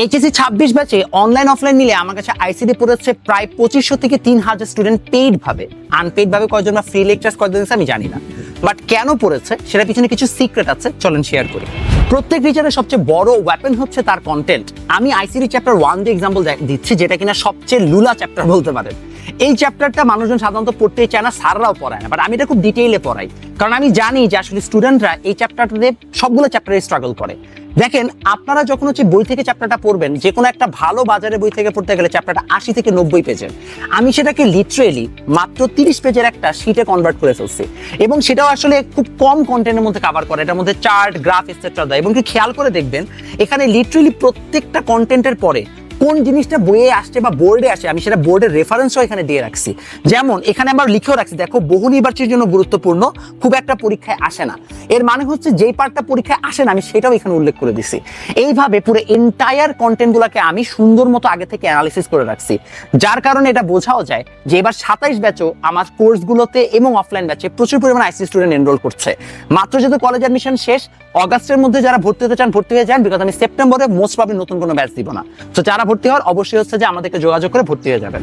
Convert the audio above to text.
HSC ছাব্বিশ ব্যাচে online offline মিলে আমার কাছে আইসিডি পড়েছে প্রায় পঁচিশশো থেকে তিন হাজার স্টুডেন্ট পেইড ভাবে। আনপেইড ভাবে কয়জন বা ফ্রি লেকচার কয়জন আমি জানি না। বাট কেন পড়েছে সেটা পিছনে কিছু সিক্রেট আছে, চলেন শেয়ার করি। প্রত্যেক টিচারের সবচেয়ে বড় ওয়েপন হচ্ছে তার কন্টেন্ট আমি আইসিডি চ্যাপ্টার ওয়ান দিয়ে এক্সাম্পল দিচ্ছি যেটা কিনা সবচেয়ে লুলা চ্যাপ্টার বলতে পারেন। এই চ্যাপ্টারটা মানুষজন সাধারণত পড়তেই চায় না, স্যাররাও পড়ায় না। বাট আমি এটা খুব ডিটেইলে পড়াই। কারণ আমি জানি যে আসলে স্টুডেন্টরা এই চ্যাপ্টারটাতে সবগুলো চ্যাপ্টারে স্ট্রাগল করে। দেখেন, আপনারা যখন হচ্ছে বই থেকে চ্যাপ্টারটা পড়বেন যে কোনো একটা ভালো বাজারে বই থেকে পড়তে গেলে চ্যাপ্টারটা আশি থেকে নব্বই পেজের আমি সেটাকে লিটারেলি মাত্র তিরিশ পেজের একটা শিটে কনভার্ট করে ফেলছি। এবং সেটাও আসলে খুব কম কন্টেন্টের মধ্যে কভার করে। এটার মধ্যে চার্ট গ্রাফ এক্সেট্রা দেয়। এবং কি খেয়াল করে দেখবেন, এখানে লিটারেলি প্রত্যেকটা কন্টেন্টের পরে কোন জিনিসটা বইয়ে আসছে বা বোর্ডে আসে আমি সেটা বোর্ডের রেফারেন্সও এখানে দিয়ে রাখছি। যেমন, এখানে আবার লিখেও রাখছি, দেখো, বহু নির্বাচনের জন্য গুরুত্বপূর্ণ, খুব একটা পরীক্ষায় আসে না। এর মানে হচ্ছে, যেই পার্টটা পরীক্ষায় আসে না, আমি সেটাও এখানে উল্লেখ করে দিছি। এইভাবে পুরো এন্টায়ার কন্টেন্টগুলোকে আমি সুন্দর মতো আগে থেকে অ্যানালিসিস করে রাখছি। যার কারণে এটা বোঝাও যায় যে, এবার সাতাইশ ব্যাচও আমার কোর্সগুলোতে এবং অফলাইন ব্যাচে প্রচুর পরিমাণে আইসি স্টুডেন্ট এনরোল করছে। মাত্র যেহেতু কলেজ অ্যাডমিশন শেষ অগাস্টের মধ্যে যারা ভর্তি হতে চান, ভর্তি হয়ে যান, বিকজ আমি সেপ্টেম্বরে মোস্ট প্রবলি নতুন কোনো ব্যাচ দিব না। তো যারা ভর্তি হওয়ার অবশ্যই হচ্ছে যে আমাদেরকে যোগাযোগ করে ভর্তি হয়ে যাবেন।